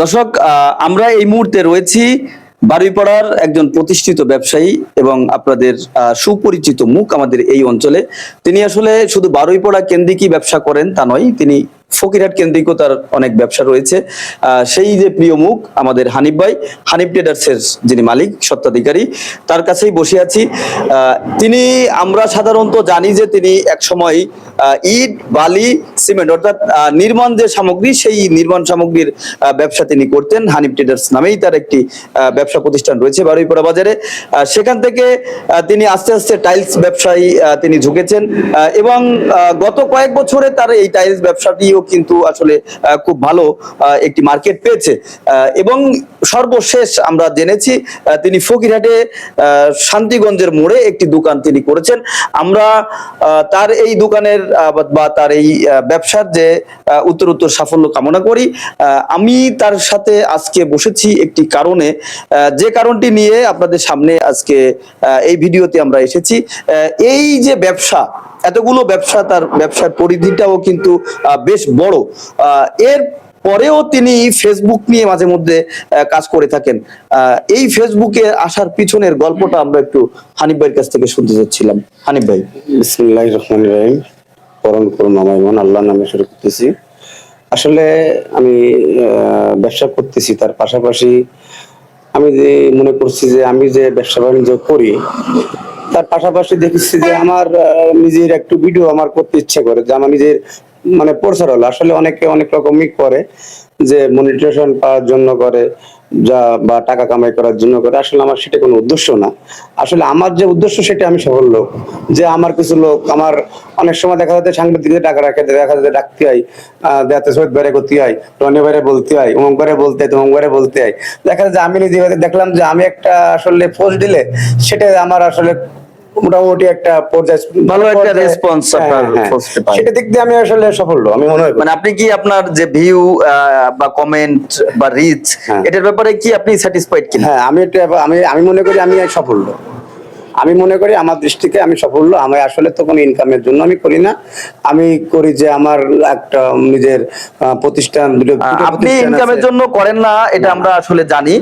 দর্শক আমরা এই মুহূর্তে রয়েছি বারুইপাড়ার একজন প্রতিষ্ঠিত ব্যবসায়ী এবং আপনাদের সুপরিচিত মুখ আমাদের এই অঞ্চলে। তিনি আসলে শুধু বারুইপাড়া কেন্দ্রিকই ব্যবসা করেন তা নয়, তিনি ফকিরহাট কেন্দ্রিকও তার অনেক ব্যবসা রয়েছে। সেই যে প্রিয় মুখ আমাদের হানিফ ভাই, হানিফ ট্রেডার্সের যিনি মালিক সত্ত্বাধিকারী তার কাছেই বসে আছি। তিনি, আমরা সাধারণত জানি যে তিনি এক সময় ইট, বালি, সিমেন্ট অর্থাৎ নির্মাণ যে সামগ্রী, সেই নির্মাণ সামগ্রীর ব্যবসা তিনি করতেন। হানিফ ট্রেডার্স নামেই তার একটি ব্যবসা প্রতিষ্ঠান রয়েছে বারুইপাড়া বাজারে। সেখান থেকে তিনি আস্তে আস্তে টাইলস ব্যবসায়ী তিনি ঝুঁকেছেন। এবং গত কয়েক বছরে তার এই টাইলস ব্যবসাটিও কিন্তু আসলে খুব ভালো একটি মার্কেট পেয়েছে। এবং সর্বশেষ আমরা জেনেছি তিনি ফকিরহাটে শান্তিগঞ্জের মোড়ে একটি দোকান তিনি করেছেন। আমরা তার এই দোকানের বা- তার এই ব্যবসার যে উত্তর উত্তর সাফল্য কামনা করি। আমি তার সাথে আজকে বসেছি একটি কারণে যে কারণটি নিয়ে আপনাদের সামনে আজকে এই ভিডিওতে আমরা এসেছি। এই যে ব্যবসা এতগুলো ব্যবসা, তার ব্যবসার পরিধিটাও কিন্তু বেশ বড়। এর পরেও তিনি ফেসবুক নিয়ে মাঝে মধ্যে কাজ করে থাকেন। এই ফেসবুকে আসার পিছনের গল্পটা আমরা একটু হানিফ ভাইয়ের কাছ থেকে শুনতে চাচ্ছিলাম। হানিফ ভাই। বিসমিল্লাহ রহমান রহিম। পরম করুন আমায়মন আল্লাহ নামে শুরু করতেছি। আসলে আমি ব্যবসা করতেছি, তার পাশাপাশি আমি যে মনে করছি যে আমি যে ব্যবসা বাণিজ্য করি তার পাশাপাশি দেখেছি যে আমার নিজের একটু ভিডিও আমার করতে ইচ্ছে করে, যে আমার নিজের মানে প্রচার হলো। আসলে অনেকে অনেক রকমই করে, যে মনিটেশন পাওয়ার জন্য করে। যা বা টাকা কামাই করার জন্য করে, আসলে আমার সেটা কোনো উদ্দেশ্য না। আসলে আমার যে উদ্দেশ্য সেটা আমি সফল লোক। যে আমার কিছু লোক, আমার অনেক সময় দেখা যাচ্ছে সাংবাদিকদের টাকা রাখে, দেখা যাচ্ছে ডাকতে হয় দেখাতে সৈয়দ বাইরে করতে হয় রনি বাইরে বলতে হয় উমক বাইরে বলতে হয় তুমক বাইরে বলতে হয় দেখা যাচ্ছে আমি নিজে দেখলাম যে আমি একটা আসলে ফোর্স দিলে সেটা আমার আসলে মোটামুটি একটা পর্যায়ে ভালো একটা রেসপন্স হ্যাঁ, আপনার হ্যাঁ। সেটা দিক দিয়ে আমি আসলে সফল আমি মনে হয় মানে আপনি কি আপনার যে ভিউ বা কমেন্ট বা রিচ হ্যাঁ। এটার ব্যাপারে কি আপনি স্যাটিসফাইড কিনা হ্যাঁ আমি এটা আমি আমি মনে করি আমি সাফল্য আমি মনে করি আমার দৃষ্টিতে আমি সাফল্য আমি আসলে তো কোনো ইনকামের জন্য আমি করি না। আমি করি যে আমার একটা নিজের প্রতিষ্ঠান আপনি ইনকামের জন্য করেন না এটা আমরা আসলে জানি।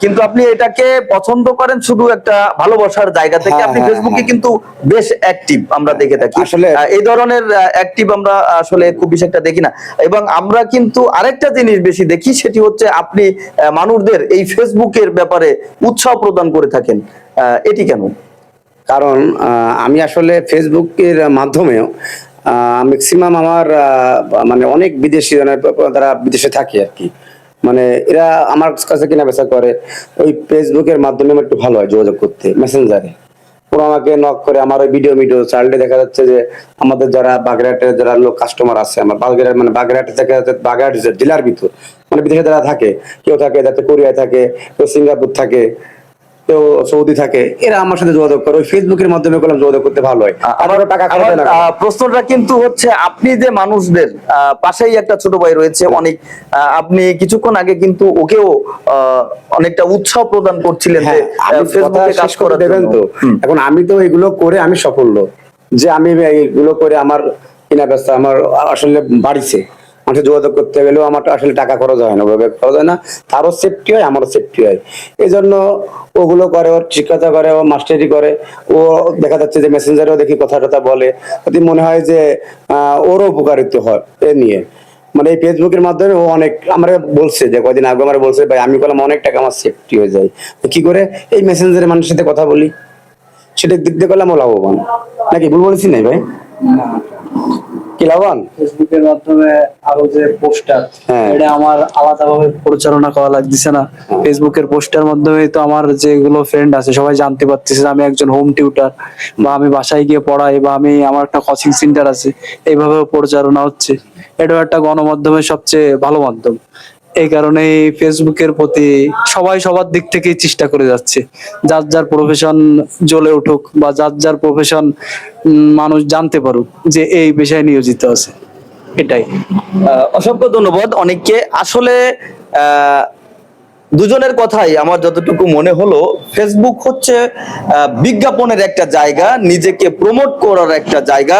কিন্তু আপনি এটাকে পছন্দ করেন শুধু একটা ভালোবাসার জায়গা থেকে। হ্যাঁ, আপনি হ্যাঁ, ফেসবুকে হ্যাঁ। কিন্তু বেশ অ্যাক্টিভ আমরা দেখে থাকি। আসলে- এই ধরনের অ্যাক্টিভ আমরা আসলে খুব বেশি একটা দেখি না। এবং আমরা কিন্তু আরেকটা জিনিস বেশি দেখি সেটি হচ্ছে আপনি মানুষদের এই ফেসবুকের ব্যাপারে উৎসাহ প্রদান করে থাকেন। এটি কেন কারণ আমি আসলে ফেসবুকের মাধ্যমেও ম্যাক্সিমাম আমার মানে অনেক বিদেশি জনের তারা বিদেশে থাকে আর কি। মানে এরা আমার কাছে কিনা বেচা করে। ওই ফেসবুকের মাধ্যমে আমার একটু ভালো হয় যোগাযোগ করতে মেসেঞ্জারে ওরা আমাকে নক করে, আমার ওই ভিডিও ভিডিও চার্টে দেখা যাচ্ছে যে, আমাদের যারা বাগেরহাটের যারা লোক কাস্টমার আছে, আমার বাগেরহাট মানে বাগেরহাটে থেকে বাগেরহাট জেলার ভিতর মানে বিদেশে যারা থাকে, কেউ থাকে, যাতে কোরিয়ায় থাকে কেউ সিঙ্গাপুর থাকে সৌদি থাকে এরা আমার সাথে যোগাযোগ করে। ওই ফেসবুকের মাধ্যমে করলাম যোগাযোগ করতে ভালো হয়। টাকা না। প্রশ্নটা কিন্তু হচ্ছে আপনি যে মানুষদের পাশেই একটা ছোট ভাই রয়েছে অনেক আপনি কিছুক্ষণ আগে কিন্তু ওকেও অনেকটা উৎসাহ প্রদান করছিলেন যে হ্যাঁ, আমি ফেসবুকে কাজ করে দেবেন তো? এখন আমি তো এগুলো করে আমি সফল যে আমি এইগুলো করে আমার কিনা ব্যস্ত আমার আসলে বাড়িছে। মানুষের যোগাযোগ করতে গেলেও আমার আসলে টাকা খরচ হয় না, ওভাবে খরচ হয় না। তারও সেফটি হয়, আমারও সেফটি হয়। এই জন্য ওগুলো করে, ওর শিক্ষকতা করে, ও মাস্টারি করে। ও দেখা যাচ্ছে যে মেসেঞ্জারেও দেখি কথা টথা বলে। যদি মনে হয় যে ওরও উপকারিত হয়, এ নিয়ে। মানে এই ফেসবুকের মাধ্যমে ও অনেক, আমার বলছে যে, কয়দিন আগে আমার বলছে, ভাই, আমি করলাম অনেক টাকা, আমার সেফটি হয়ে যায়। কি করে? এই মেসেঞ্জারে মানুষের সাথে কথা বলি। সেটা দিক দিয়ে করলাম ও লাভবান। নাকি ভুল বলেছি নাই ভাই? কি লাভবান ফেসবুকের মাধ্যমে আরও যে পোস্টার হ্যাঁ। এটা আমার আলাদাভাবে পরিচালনা করা লাগতেছে না। ফেসবুকের পোস্টার মাধ্যমে তো আমার যেগুলো ফ্রেন্ড আছে সবাই জানতে পারতেছে যে আমি একজন হোম টিউটার বা আমি বাসায় গিয়ে পড়াই বা আমি আমার একটা কোচিং সেন্টার আছে। এইভাবে পরিচালনা হচ্ছে। এটাও একটা গণমাধ্যমের সবচেয়ে ভালো মাধ্যম। এই কারণে ফেসবুকের প্রতি সবাই সবার দিক থেকেই চেষ্টা করে যাচ্ছে। যার যার প্রফেশন জ্বলে উঠুক বা যার যার প্রফেশন মানুষ জানতে পারুক যে এই পেশায় নিয়োজিত আছে। এটাই। অসংখ্য ধন্যবাদ অনেককে। আসলে দুজনের কথাই আমার যতটুকু মনে হলো ফেসবুক হচ্ছে বিজ্ঞাপনের একটা জায়গা, নিজেকে প্রমোট করার একটা জায়গা।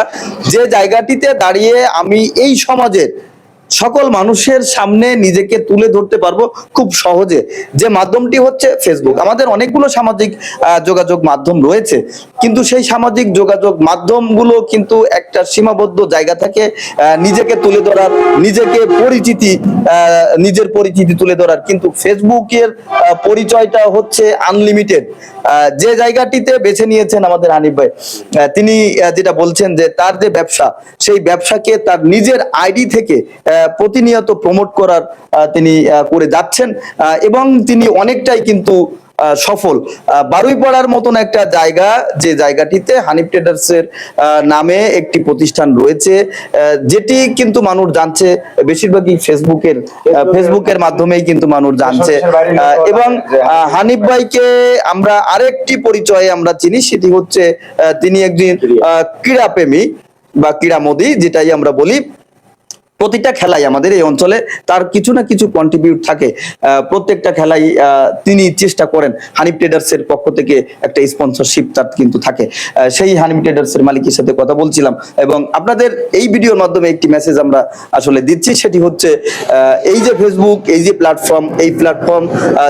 যে জায়গাটিতে দাঁড়িয়ে আমি এই সমাজের সকল মানুষের সামনে নিজেকে তুলে ধরতে পারব খুব সহজে। যে মাধ্যমটি হচ্ছে ফেসবুক আমাদের অনেকগুলো সামাজিক যোগাযোগ মাধ্যম রয়েছে। কিন্তু সেই সামাজিক যোগাযোগ মাধ্যমগুলো কিন্তু একটা সীমাবদ্ধ জায়গা থেকে নিজেকে তুলে ধরার, নিজেকে পরিচিতি নিজের পরিচিতি তুলে ধরার। কিন্তু ফেসবুকের পরিচয়টা হচ্ছে আনলিমিটেড যে জায়গাটিতে বেছে নিয়েছেন আমাদের হানিফ ভাই তিনি যেটা বলছেন যে তার যে ব্যবসা, সেই ব্যবসাকে তার নিজের আইডি থেকে প্রতিনিয়ত প্রমোট করার তিনি করে যাচ্ছেন এবং তিনি অনেকটাই কিন্তু সফল। বারুইপাড়ার মতন একটা জায়গা যে জায়গাটিতে হানিফ ট্রেডার্স এর নামে একটি প্রতিষ্ঠান রয়েছে যেটি কিন্তু মানুষ জানছে বেশিরভাগই ফেসবুকের ফেসবুকের মাধ্যমেই কিন্তু মানুষ জানছে এবং হানিফ ভাইকে আমরা আরেকটি পরিচয়ে আমরা চিনি সেটি হচ্ছে তিনি একজন ক্রীড়াপ্রেমী বা ক্রীড়ামোদী যেটাই আমরা বলি প্রতিটা খেলাই আমাদের এই অঞ্চলে তার কিছু না কিছু কন্ট্রিবিউট থাকে। প্রত্যেকটা খেলাই তিনি চেষ্টা করেন হানিফ ট্রেডার্স এর পক্ষ থেকে একটা স্পন্সরশিপ তার কিন্তু থাকে। সেই হানিফ ট্রেডার্স এর মালিকের সাথে কথা বলছিলাম এবং আপনাদের এই ভিডিওর মাধ্যমে একটি মেসেজ আমরা আসলে দিচ্ছি, সেটি হচ্ছে এই যে ফেসবুক এই যে প্ল্যাটফর্ম এই প্ল্যাটফর্ম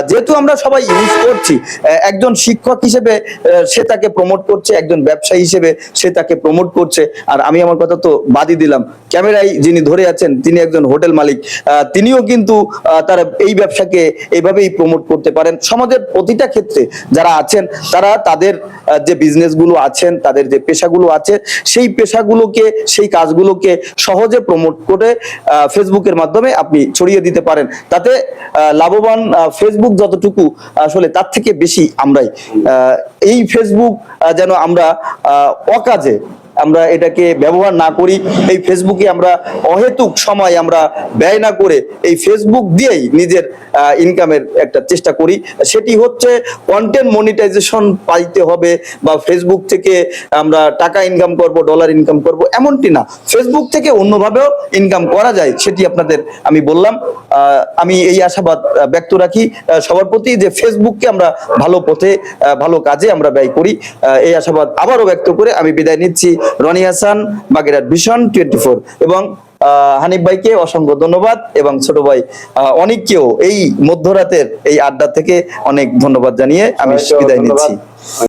যেহেতু আমরা সবাই ইউজ করছি একজন শিক্ষক হিসেবে সে তাকে প্রমোট করছে, একজন ব্যবসায়ী হিসেবে সে তাকে প্রমোট করছে। আর আমি আমার কথা তো বাদই দিলাম। ক্যামেরায় যিনি ধরে আছেন তিনি একজন হোটেল মালিক তিনিও কিন্তু তার এই ব্যবসাকে এইভাবেই প্রমোট করতে পারেন। সমাজের প্রতিটা ক্ষেত্রে যারা আছেন, তারা তাদের যে বিজনেসগুলো আছেন, তাদের যে পেশাগুলো আছে, সেই পেশাগুলোকে, সেই কাজগুলোকে সহজে প্রমোট করে ফেসবুকের মাধ্যমে আপনি ছড়িয়ে দিতে পারেন। তাতে লাভবান ফেসবুক যতটুকু আসলে তার থেকে বেশি আমরাই। এই ফেসবুক যেন আমরা অকাজে আমরা এটাকে ব্যবহার না করি, এই ফেসবুকে আমরা অহেতুক সময় আমরা ব্যয় না করে এই ফেসবুক দিয়েই নিজের ইনকামের একটা চেষ্টা করি। সেটি হচ্ছে কন্টেন্ট মনিটাইজেশন পাইতে হবে বা ফেসবুক থেকে আমরা টাকা ইনকাম করব ডলার ইনকাম করব, এমনটি না। ফেসবুক থেকে অন্যভাবেও ইনকাম করা যায়, সেটি আপনাদের আমি বললাম। আমি এই আশাবাদ ব্যক্ত রাখি সবার প্রতি যে ফেসবুককে আমরা ভালো পথে ভালো কাজে আমরা ব্যয় করি। এই আশাবাদ আবারও ব্যক্ত করে আমি বিদায় নিচ্ছি। Rony Hasan Bagerhat vision twenty four এবং আহ, হানিফ ভাইকে অসংখ্য ধন্যবাদ এবং ছোট ভাই আহ, অনেককেও এই মধ্যরাতের এই আড্ডা থেকে অনেক ধন্যবাদ জানিয়ে আমি বিদায় নিচ্ছি।